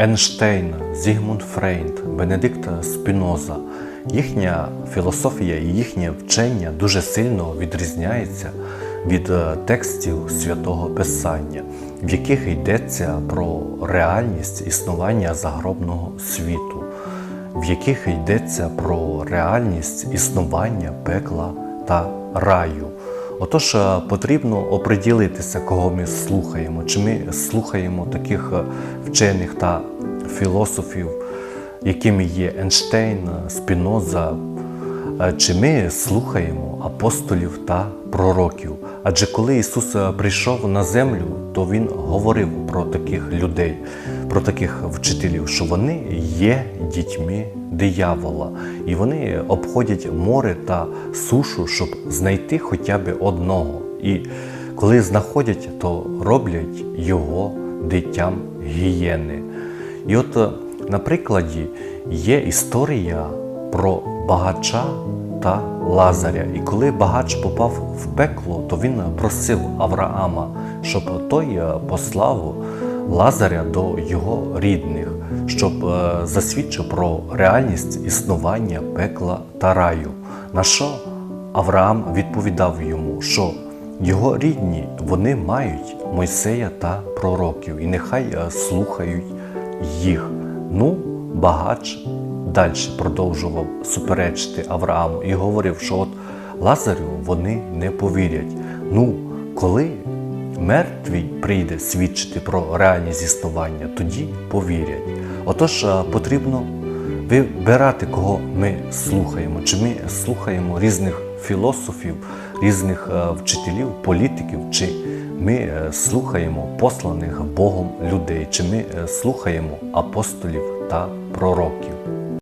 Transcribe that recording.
Ейнштейн, Зігмунд Фрейнд, Бенедикт Спіноза. Їхня філософія і їхнє вчення дуже сильно відрізняється від е, текстів святого Писання, в яких йдеться про реальність існування загробного світу, в яких йдеться про реальність існування пекла та раю. Отож, е, потрібно оприділитися, кого ми слухаємо, чи ми слухаємо таких е, вчених та філософів, якими є Ейнштейн, Спіноза, е, чи ми слухаємо апостолів та пророків. Адже коли Ісус прийшов на землю, то Він говорив про таких людей, про таких вчителів, що вони є дітьми диявола, і вони обходять море та сушу, щоб знайти хоча б одного. І коли знаходять, то роблять його дитям гієни. І от е, на прикладі є історія про багача та Лазаря. І коли багач попав в пекло, то він просив Авраама, щоб той е, послав Лазаря до його рідних, щоб е, засвідчив про реальність існування пекла та раю. На що Авраам відповідав йому, що його рідні вони мають Мойсея та пророків, і нехай е, слухають їх. Ну, багач далі продовжував суперечити Аврааму і говорив, що от Лазарю вони не повірять. Ну, коли мертвий прийде свідчити про реальність існування, тоді повірять. Отож, е, потрібно вибирати, кого ми слухаємо. Чи ми слухаємо різних філософів, різних е, вчителів, політиків, чи ми е, слухаємо посланих Богом людей, чи ми слухаємо апостолів та пророків.